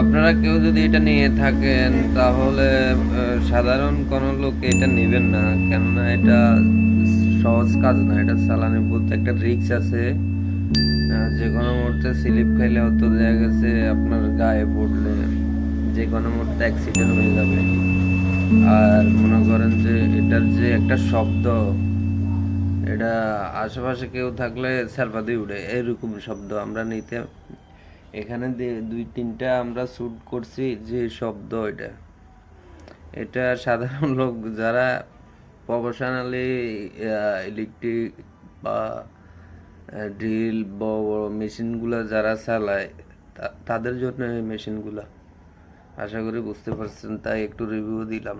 আপনারা কেউ যদি এটা নিয়ে থাকেন, তাহলে সাধারণ কোনো লোক এটা নেবেন না। কেননা এটা সহজ কাজ না, এটা চালানি বলতে একটা রিস্ক আছে। যে কোনো মুহূর্তে স্লিপ খাইলে হয়তো দেখা গেছে, আপনার গায়ে পড়লে যে কোনো মুহূর্তে অ্যাক্সিডেন্ট হয়ে যাবে। আর মনে করেন যে, এটার যে একটা শব্দ, এটা আশেপাশে কেউ থাকলে স্যালফা দিয়ে উঠে এরকম শব্দ আমরা নিতে এখানে দুই তিনটা আমরা শ্যুট করছি, যে শব্দ এটা। এটা সাধারণ লোক, যারা প্রফেশনালি ইলেকট্রিক বা ড্রিল বড় বড় মেশিনগুলো যারা চালায় তাদের জন্য এই মেশিনগুলো। আশা করি বুঝতে পারছেন, তাই একটু রিভিউ দিলাম।